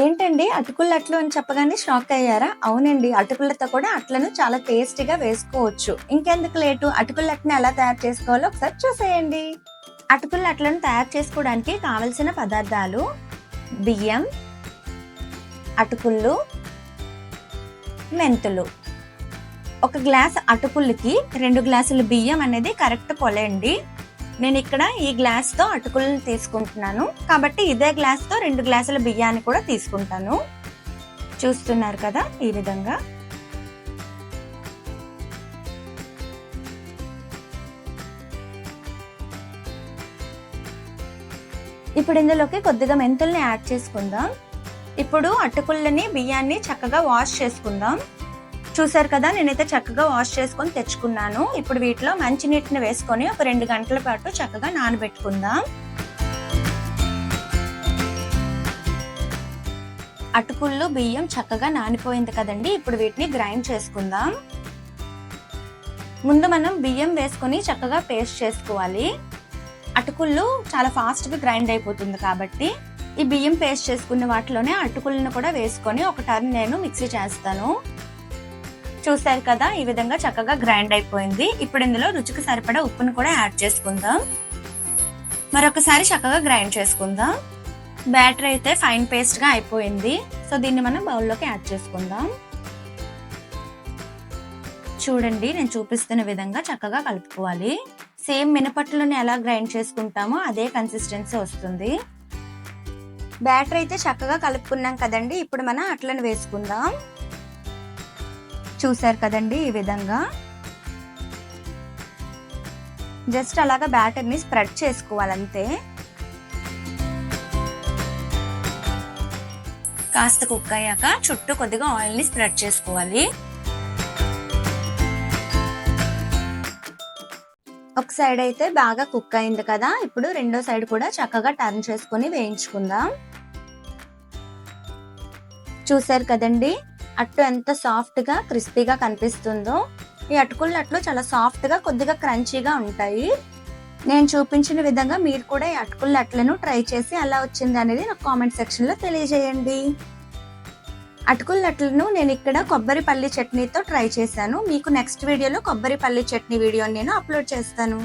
ఏంటండి? అటుకుల అట్లు అని చెప్పగానే షాక్ అయ్యారా? అవునండి. అటుకులతో కూడా అట్లను చాలా టేస్టీగా వేసుకోవచ్చు. ఇంకెందుకు లేటు? అటుకుల అట్ని ఎలా తయారు చేసుకోవాలో ఒకసారి చూసేయండి. అటుకుల అట్లను తయారు చేసుకోవడానికి కావలసిన పదార్థాలు బియ్యం అటుకుళ్ళు మెంతులు. ఒక గ్లాస్ అటుకులకి రెండు గ్లాసులు బియ్యం అనేది కరెక్ట్ కొలండి నేను ఇక్కడ ఈ గ్లాస్తో అటుకులను తీసుకుంటున్నాను. కాబట్టి ఇదే గ్లాస్తో రెండు గ్లాసుల బియ్యాన్ని కూడా తీసుకుంటాను. చూస్తున్నారు కదా ఈ విధంగా. ఇప్పుడు ఇందులోకి కొద్దిగా మెంతుల్ని యాడ్ చేసుకుందాం. ఇప్పుడు అటుకులని బియ్యాన్ని చక్కగా వాష్ చేసుకుందాం. చూసారు కదా నేనైతే చక్కగా వాష్ చేసుకొని తెచ్చుకున్నాను. ఇప్పుడు వీటిలో మంచినీటిని వేసుకొని ఒక రెండు గంటల పాటు చక్కగా నానబెట్టుకుందాం. అటుకుల్లో బియ్యం చక్కగా నానిపోయింది కదండి ఇప్పుడు వీటిని గ్రైండ్ చేసుకుందాం. ముందు మనం బియ్యం వేసుకొని చక్కగా పేస్ట్ చేసుకోవాలి. అటుకుళ్ళు చాలా ఫాస్ట్గా గ్రైండ్ అయిపోతుంది కాబట్టి ఈ బియ్యం పేస్ట్ చేసుకున్న వాటిలోనే అటుకులను కూడా వేసుకొని ఒక టర్న్ నేను మిక్సీ చేస్తాను. చూసారు కదా ఈ విధంగా చక్కగా గ్రైండ్ అయిపోయింది. ఇప్పుడు ఇందులో రుచికి సరిపడా ఉప్పును కూడా యాడ్ చేసుకుందాం. మరొకసారి చక్కగా గ్రైండ్ చేసుకుందాం. బ్యాటర్ అయితే ఫైన్ పేస్ట్గా అయిపోయింది. సో దీన్ని మనం బౌల్లోకి యాడ్ చేసుకుందాం. చూడండి నేను చూపిస్తున్న విధంగా చక్కగా కలుపుకోవాలి. సేమ్ మినపట్టులను ఎలా గ్రైండ్ చేసుకుంటామో అదే కన్సిస్టెన్సీ వస్తుంది. బ్యాటర్ అయితే చక్కగా కలుపుకున్నాం కదండి. ఇప్పుడు మనం అట్లను వేసుకుందాం. చూసారు కదండి ఈ విధంగా. జస్ట్ అలాగా బ్యాటర్ని స్ప్రెడ్ చేసుకోవాలంతే. కాస్త కుక్ అయ్యాక చుట్టూ కొద్దిగా ఆయిల్ని స్ప్రెడ్ చేసుకోవాలి. ఒక సైడ్ అయితే బాగా కుక్ అయింది కదా ఇప్పుడు రెండో సైడ్ కూడా చక్కగా టర్న్ చేసుకొని వేయించుకుందాం. చూసారు కదండి అట్టు ఎంత సాఫ్ట్గా క్రిస్పీగా కనిపిస్తుందో ఈ అటుకుల అట్లు చాలా సాఫ్ట్గా కొద్దిగా క్రంచీగా ఉంటాయి. నేను చూపించిన విధంగా మీరు కూడా ఈ అటుకుల అట్లను ట్రై చేసి ఎలా వచ్చింది అనేది నాకు కామెంట్ సెక్షన్లో తెలియజేయండి. అటుకుల అట్లను నేను ఇక్కడ కొబ్బరి పల్లి చట్నీతో ట్రై చేశాను. మీకు నెక్స్ట్ వీడియోలో కొబ్బరి పల్లి చట్నీ వీడియోని నేను అప్లోడ్ చేస్తాను.